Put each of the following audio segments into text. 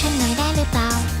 ฉันหน่อยได้หรือเปล่า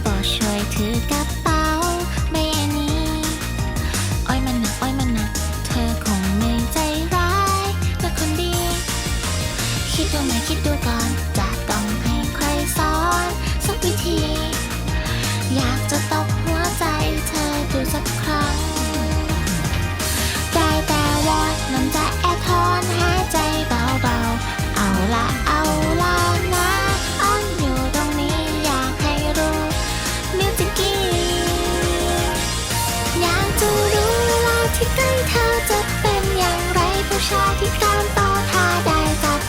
ที่ใกล้เธอจะเป็นอย่างไรผู้ชายที่ตามต่อท่าได้จับ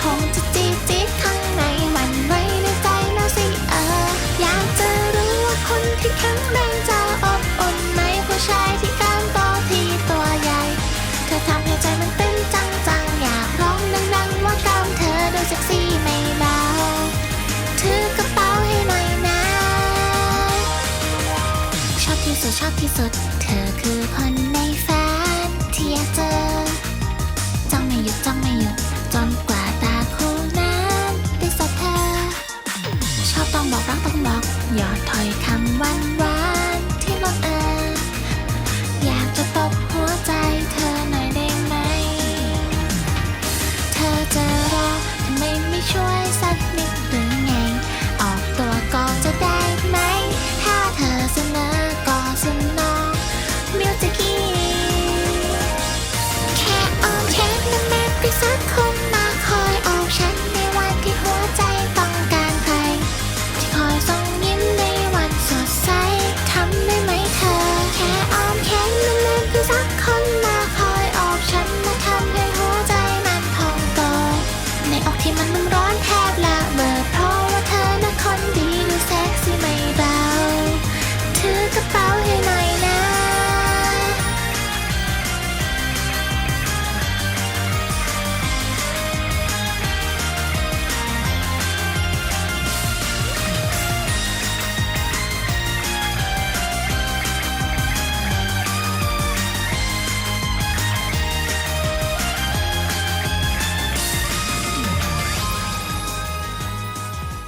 คงจะจีบจีบข้างในมันไว้ในใจนะสิเออ อยากจะรู้ว่าคนที่แข็งแรงจะอบอุ่นไหมผู้ชายที่ตามต่อที่ตัวใหญ่ เธอทำให้ใจมันเต้นจังๆอยากร้องดังๆว่ากล้ามเธอดูเซ็กซี่ไม่เบาถือกระเป๋าให้หน่อยนะ ชอบที่สุดชอบที่สุดเธอคือ อย่ดถอยคำหวานหวานที่บังเอิญอยากจะตบหัวใจเธอหน่อยได้ไหม เธอจะรอทำไมไม่ช่วยสักนิด มันมันร้อนแท้